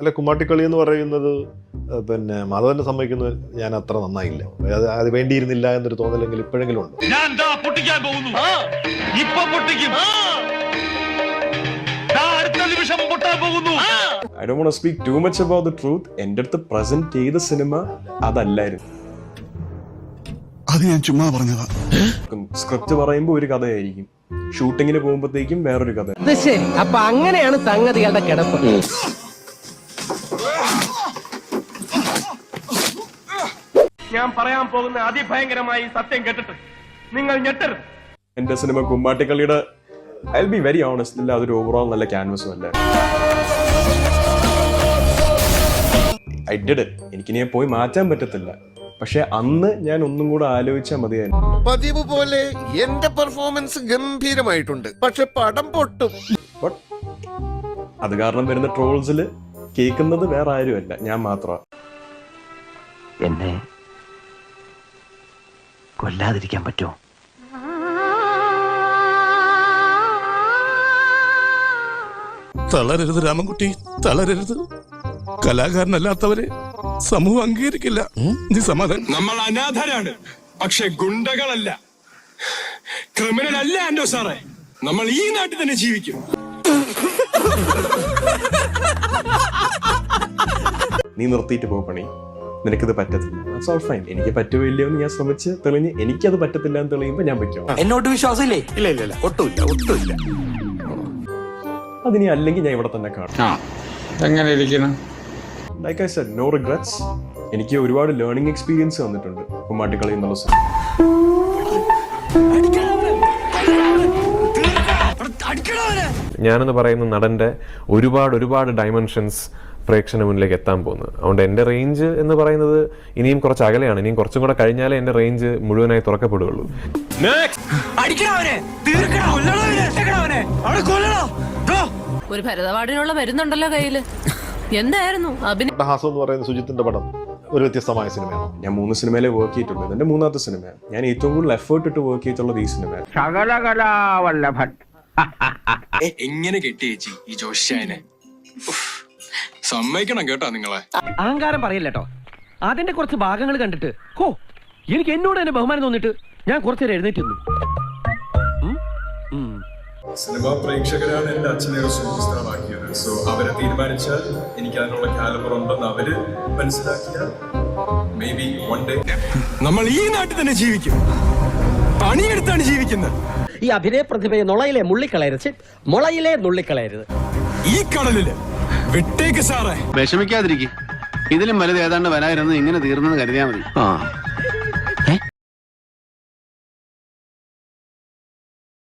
അല്ല കുമ്മാട്ടിക്കളി എന്ന് പറയുന്നത് പിന്നെ മാധവനെ സമ്മതിക്കുന്നത് ഞാൻ അത്ര നന്നായില്ല. അത് അത് വേണ്ടിയിരുന്നില്ല എന്നൊരു തോന്നലെങ്കിൽ ഇപ്പോഴെങ്കിലും ഉണ്ട്. ഞാൻ ദാ പൊട്ടിക്കാൻ പോകുന്നു. ഇപ്പൊ പൊട്ടിക്കും. ദാ അടുത്ത നിമിഷം പൊട്ടാൻ പോകുന്നു. I do want speak to much about the truth എന്റെ അടുത്ത് പ്രസന്റ് ചെയ്ത സിനിമ അതല്ലായിരുന്നു. അത് ഞാൻ ചുമ്മാ പറഞ്ഞതാ. സ്ക്രിപ്റ്റ് പറയുമ്പോൾ ഒരു കഥയായിരിക്കും. ഷൂട്ടിങ്ങിന് പോകുമ്പോഴത്തേക്കും വേറൊരു കഥ. ശരി. അപ്പൊ അങ്ങനെയാണ് സംഗതികളുടെ കിടപ്പ്. ഞാൻ പറയാൻ പോകുന്ന അതിഭയങ്കരമായി സത്യം കേട്ടിട്ട് നിങ്ങൾ ഞെട്ടരുത്. എന്റെ സിനിമ കുമ്മാട്ടിക്കളിയുടെ ഐ ബി വെരി ഓണസ്റ്റ് ഇല്ല അതൊരു ഓവറോൾ നല്ല ക്യാൻവസും അല്ല? ഐ ഡിഡ് എനിക്ക് എനിക്കിനി പോയി മാറ്റാൻ പറ്റത്തില്ല. പക്ഷെ അന്ന് ഞാൻ ഒന്നും കൂടെ ആലോചിച്ചാൽ മതിയായിരുന്നു. പതിവ് പോലെ എന്റെ പെർഫോമൻസ് ഗംഭീരമായിട്ടുണ്ട്. പക്ഷെ പടം പൊട്ടും. അത് കാരണം വരുന്ന ട്രോൾസിൽ കേൾക്കുന്നത് വേറെ ആരുമല്ല. ഞാൻ മാത്രമാണ്. എന്നെ കൊല്ലാതിരിക്കാൻ പറ്റുമോ? തളരരുത് രാമൻകുട്ടി തളരരുത്. കലാകാരനല്ലാത്തവരെ സമൂഹം അംഗീകരിക്കില്ല. നീ സമാധാനം. നമ്മൾ അനാഥരാണ് പക്ഷെ ഗുണ്ടകളല്ല. ക്രിമിനൽ അല്ല ആൻഡോ സാറേ. നമ്മൾ ഈ നാട്ടിൽ തന്നെ ജീവിക്കും. നീ നിർത്തിയിട്ട് പോ പണി. നിനക്കിത് പറ്റത്തില്ല. Fine. എനിക്ക് പറ്റുമില്ല എന്ന് ഞാൻ ശ്രമിച്ച് തെളിഞ്ഞ് എനിക്കത് പറ്റത്തില്ല എന്ന് തെളിയുമ്പോൾ ഞാൻ പറ്റും എന്നോട്ട് വിശ്വാസമില്ലേ? ഇല്ല ഇല്ല ഇല്ല. ഒട്ടുമില്ല ഒട്ടുമില്ല. അതിനി അല്ലെങ്കിൽ ഞാൻ ഇവിടെ തന്നെ കാണും. എങ്ങനെ ഇരിക്കണം like I said no regrets എനിക്ക് ഒരുപാട് ലേണിംഗ് എക്സ്പീരിയൻസ് വന്നിട്ടുണ്ട് കുമ്മാട്ടിക്കളി എന്നുള്ള ഞാനെന്ന് പറയുന്ന നടന്റെ ഒരുപാട് ഒരുപാട് ഡയമെൻഷൻസ് പ്രേക്ഷകന് മുന്നിലേക്ക് എത്താൻ പോകുന്നത്. അതുകൊണ്ട് എന്റെ റേഞ്ച് എന്ന് പറയുന്നത് ഇനിയും കുറച്ച് അകലെയാണ്. ഇനിയും കുറച്ചും കൂടെ കഴിഞ്ഞാലേ എന്റെ റേഞ്ച് മുഴുവനായി തുറക്കപ്പെടുകയുള്ളൂ. ഒരു ഭരതവാടിനുള്ള മരുന്നുണ്ടല്ലോ കയ്യിൽ. എന്തായിരുന്നു? അഭിനയ എന്ന് പറയുന്ന സുജിത്തിന്റെ പടം ഒരു വ്യത്യസ്തമായ സിനിമയാണ്. ഞാൻ മൂന്ന് സിനിമയിലെ വർക്ക് ചെയ്തിട്ടുണ്ട് എന്റെ മൂന്നാമത്തെ സിനിമയാണ്. ഞാൻ ഏറ്റവും കൂടുതൽ എഫേർട്ട് ഇട്ട് വർക്ക് ചെയ്തിട്ടുള്ളത് ഈ സിനിമയാണ്. ശകലകലാവല്ലഭൻ എങ്ങനെ കെട്ടിയേച്ചി ഈ ജോഷ്യാനെ ഉഫ്. സമ്മതിക്കണം കേട്ടോ നിങ്ങളെ. അഹങ്കാരം പറയില്ല കേട്ടോ അതിന്റെ കുറച്ച് ഭാഗങ്ങൾ കണ്ടിട്ട്. ഹോ എനിക്ക് എന്നോട് തന്നെ ബഹുമാനം തോന്നിട്ട് ഞാൻ കുറച്ചേരം എഴുന്നേറ്റ് നിന്നു ഉം? ഉം. സിനിമാ പ്രേക്ഷകരാണ് എന്റെ അച്ഛനെ ഒരു സൂപ്പർ സ്റ്റാർ ആക്കിയത് സോ അവരെ തീരുമാനിച്ചാൽ എനിക്ക് അതിനുള്ള കാലബർ ഉണ്ടെന്ന് അവർ മനസ്സിലാക്കിയാൽ മേ ബി വൺ ഡേ നമ്മൾ ഈ നാട്ടിൽ തന്നെ ജീവിക്കും. പണിയെടുത്താണ് ജീവിക്കുന്നത്. ഈ അഭിനയ പ്രതിഭയെ നുളയിലെ മുള്ളിക്കളയരുത്. മുളയിലെ നുള്ളിക്കളയരുത്. ഈ കടലിൽ വിട്ടേക്ക് സാറേ. വിഷമിക്കാതിരിക്കും. ഇതിലും വലുത് ഏതാണ്ട് വരായിരുന്നു ഇങ്ങനെ തീർന്നെന്ന് കരുതിയാൽ മതി.